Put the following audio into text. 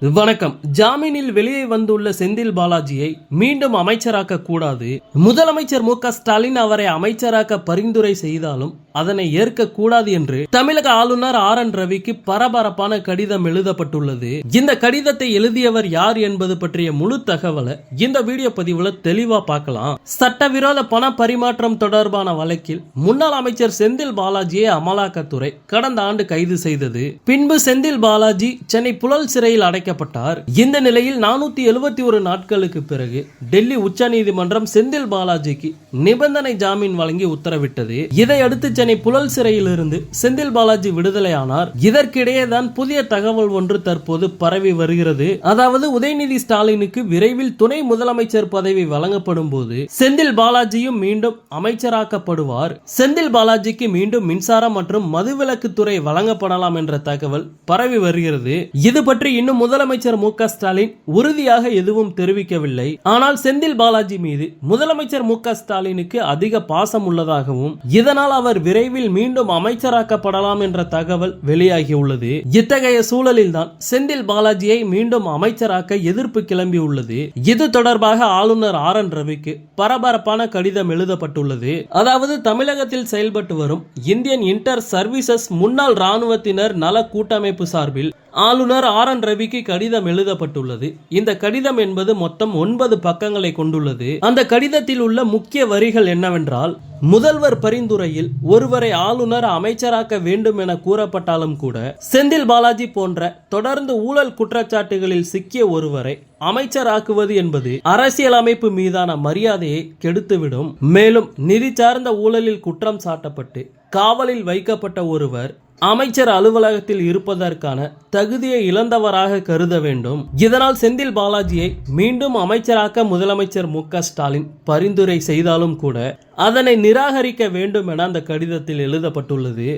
வணக்கம். ஜாமீனில் வெளியே வந்துள்ள செந்தில் பாலாஜியை மீண்டும் அமைச்சராக்க கூடாது. முதலமைச்சர் மு க ஸ்டாலின் அவரை அமைச்சராக்க பரிந்துரை செய்தாலும் அதனை ஏற்க கூடாது என்று தமிழக ஆளுநர் ஆர் என் ரவிக்கு பரபரப்பான கடிதம் எழுதப்பட்டுள்ளது. இந்த கடிதத்தை எழுதியவர் யார் என்பது பற்றிய முழு தகவலை இந்த வீடியோ பதிவுல தெளிவா பார்க்கலாம். சட்டவிரோத பண பரிமாற்றம் தொடர்பான வழக்கில் முன்னாள் அமைச்சர் செந்தில் பாலாஜியை அமலாக்கத்துறை கடந்த ஆண்டு கைது செய்தது. பின்பு செந்தில் பாலாஜி சென்னை புழல் சிறையில் அடைக்கப்பட்டார். இந்த நிலையில் நானூத்தி எழுபத்தி ஒரு நாட்களுக்கு பிறகு டெல்லி உச்சநீதிமன்றம் செந்தில் பாலாஜிக்கு நிபந்தனை ஜாமீன் வழங்கி உத்தரவிட்டது. இதையடுத்து சென்னை புழல் சிறையிலிருந்து செந்தில் பாலாஜி விடுதலையானார். இதற்கிடையே தான் புதிய தகவல் ஒன்று தற்போது பரவி வருகிறது. அதாவது உதயநிதி ஸ்டாலினுக்கு விரைவில் துணை முதலமைச்சர் பதவி வழங்கப்படும் போது செந்தில் பாலாஜியும் மீண்டும் அமைச்சராக்கப்படுவார். செந்தில் பாலாஜிக்கு மீண்டும் மின்சாரம் மற்றும் மதுவிலக்கு துறை வழங்கப்படலாம் என்ற தகவல் பரவி வருகிறது. இது பற்றி இன்னும் முதலமைச்சர் மு ஸ்டாலின் உறுதியாக எதுவும் தெரிவிக்கவில்லை. ஆனால் செந்தில் பாலாஜி மீது முதலமைச்சர் மு ஸ்டாலினுக்கு அதிக பாசம் உள்ளதாகவும் இதனால் அவர் விரைவில் மீண்டும் அமைச்சராக்கப்படலாம் என்ற தகவல் வெளியாகியுள்ளது. இத்தகைய சூழலில் தான் செந்தில் பாலாஜியை மீண்டும் அமைச்சராக்க எதிர்ப்பு கிளம்பியுள்ளது. இது தொடர்பாக ஆளுநர் ஆர் என் ரவிக்கு பரபரப்பான கடிதம் எழுதப்பட்டுள்ளது. அதாவது தமிழகத்தில் செயல்பட்டு வரும் இந்தியன் இன்டர் சர்வீசஸ் முன்னாள் ராணுவத்தினர் நல கூட்டமைப்பு சார்பில் ஆளுநர் ஆர் என் ரவிக்கு கடிதம் எழுதப்பட்டுள்ளது. இந்த கடிதம் என்பது மொத்தம் ஒன்பது பக்கங்களை கொண்டுள்ளது. அந்த கடிதத்தில் உள்ள முக்கிய வரிகள் என்னவென்றால் முதல்வர் பரிந்துரையில் ஒருவரை ஆளுநர் அமைச்சராக்க வேண்டும் என கூறப்பட்டாலும் கூட செந்தில் பாலாஜி போன்ற தொடர்ந்து ஊழல் குற்றச்சாட்டுகளில் சிக்கிய ஒருவரை அமைச்சராக்குவது என்பது அரசியலமைப்பு மீதான மரியாதையை கெடுத்துவிடும். மேலும் நிதி சார்ந்த ஊழலில் குற்றம் சாட்டப்பட்டு காவலில் வைக்கப்பட்ட ஒருவர் அமைச்சர் அலுவலகத்தில் இருப்பதற்கான தகுதியை இழந்தவராக கருத வேண்டும். இதனால் செந்தில் பாலாஜியை மீண்டும் அமைச்சராக்க முதலமைச்சர் மு ஸ்டாலின் பரிந்துரை செய்தாலும் கூட அதனை நிராகரிக்க வேண்டும் என அந்த கடிதத்தில் எழுதப்பட்டுள்ளது.